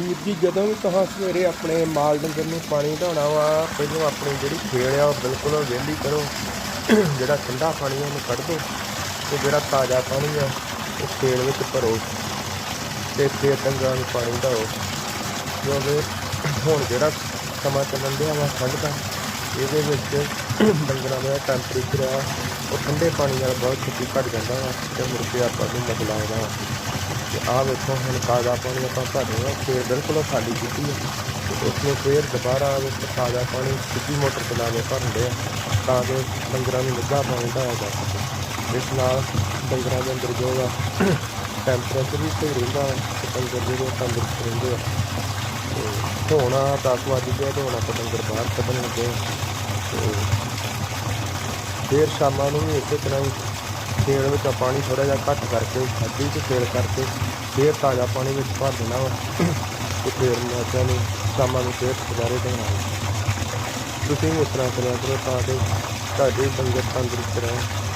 ਵੀਰ ਜੀ, ਜਦੋਂ ਵੀ ਤੁਸੀਂ ਸਵੇਰੇ ਆਪਣੇ ਮਾਲ ਡੰਗਰ ਨੂੰ ਪਾਣੀ ਢਾਉਣਾ ਵਾ, ਪਹਿਲਾਂ ਆਪਣੀ ਜਿਹੜੀ ਖੇਲ ਆ, ਉਹ ਬਿਲਕੁਲ ਵਿਹਲੀ ਕਰੋ। ਜਿਹੜਾ ਠੰਡਾ ਪਾਣੀ ਆ, ਉਹਨੂੰ ਕੱਢ ਦਿਓ। ਤੇ ਜਿਹੜਾ ਤਾਜ਼ਾ ਪਾਣੀ ਆ, ਉਹ ਖੇਲ ਵਿੱਚ ਭਰੋ। ਤੇ ਫਿਰ ਡੰਗਰਾਂ ਨੂੰ ਪਾਣੀ ਢਾਓ ਕਿਉਂਕਿ ਹੁਣ ਜਿਹੜਾ ਸਮਾਂ ਚੱਲਣ ਡਿਆ ਵਾ, ਠੰਡ ਦਾ, ਇਹਦੇ ਵਿੱਚ ਡੰਗਰਾਂ ਦਾ ਟੈਂਪਰੇਚਰ ਆ, ਉਹ ਠੰਡੇ ਪਾਣੀ ਨਾਲ ਬਹੁਤ ਛੇਤੀ ਘਟ ਜਾਂਦਾ ਵਾ, ਤੇ ਮੁੜ ਕੇ ਆਪਾਂ ਨੂੰ ਮਸਲਾ ਆਉਂਦਾ ਵਾ। ਤੇ ਆਹ ਵੇਖੋ, ਹੁਣ ਤਾਜ਼ਾ ਪਾਣੀ ਆਪਾਂ ਭਰ ਰਹੇ ਹਾਂ, ਫੇਰ ਬਿਲਕੁਲ ਖਾਲੀ ਕੀਤੀ ਹੈ। ਤੇ ਉਸ ਨੂੰ ਫੇਰ ਦੁਬਾਰਾ ਵਿੱਚ ਤਾਜ਼ਾ ਪਾਣੀ ਸਿੱਧੀ ਮੋਟਰ ਚਲਾ ਕੇ ਭਰਨ ਆ, ਤਾਂ ਕਿ ਡੰਗਰਾਂ ਨੂੰ ਲੱਗਾ ਪਾਣੀ ਢਾਇਆ ਜਾ ਸਕੇ। ਇਸ ਨਾਲ ਡੰਗਰਾਂ ਦੇ ਅੰਦਰ ਜੋ ਆ ਟੈਂਪਰੇਚਰ ਵੀ ਸਹੀ ਰਹਿੰਦਾ ਹੈ, ਤੇ ਡੰਗਰ ਜਿਹੜੇ ਤੰਦਰੁਸਤ ਰਹਿੰਦੇ ਆ। ਤੇ ਧੋਣਾ 10 ਵਜੇ ਗਿਆ, ਧੋਣਾ ਆਪਾਂ ਡੰਗਰ ਬਾਹਰ ਕੱਢਣ ਲੱਗੇ ਤੇ ਫੇਰ ਸ਼ਾਮਾਂ ਨੂੰ ਵੀ ਇਸੇ ਤਰ੍ਹਾਂ ਹੀ ਖੇਲ ਵਿੱਚ ਪਾਣੀ ਥੋੜਾ ਜਿਹਾ ਘੱਟ ਕਰਕੇ, ਅੱਧੀ ਚ ਖੇਲ ਕਰਕੇ ਫੇਰ ਤਾਜ਼ਾ ਪਾਣੀ ਵਿੱਚ ਭਰ ਦੇਣਾ ਵਾ। ਤੇ ਫੇਰ ਮੈਂ ਨੂੰ ਸ਼ਾਮਾਂ ਨੂੰ ਫੇਰ ਸਜਾਰੇ ਦੇਣਾ ਤੁਸੀਂ ਵੀ ਇਸ ਤਰ੍ਹਾਂ ਕਰਿਆ ਕਰੋ ਤਾਂ ਕਿ ਤੁਹਾਡੀ ਡੰਗਰ ਤੰਦਰੁਸਤ ਰਹਿਣ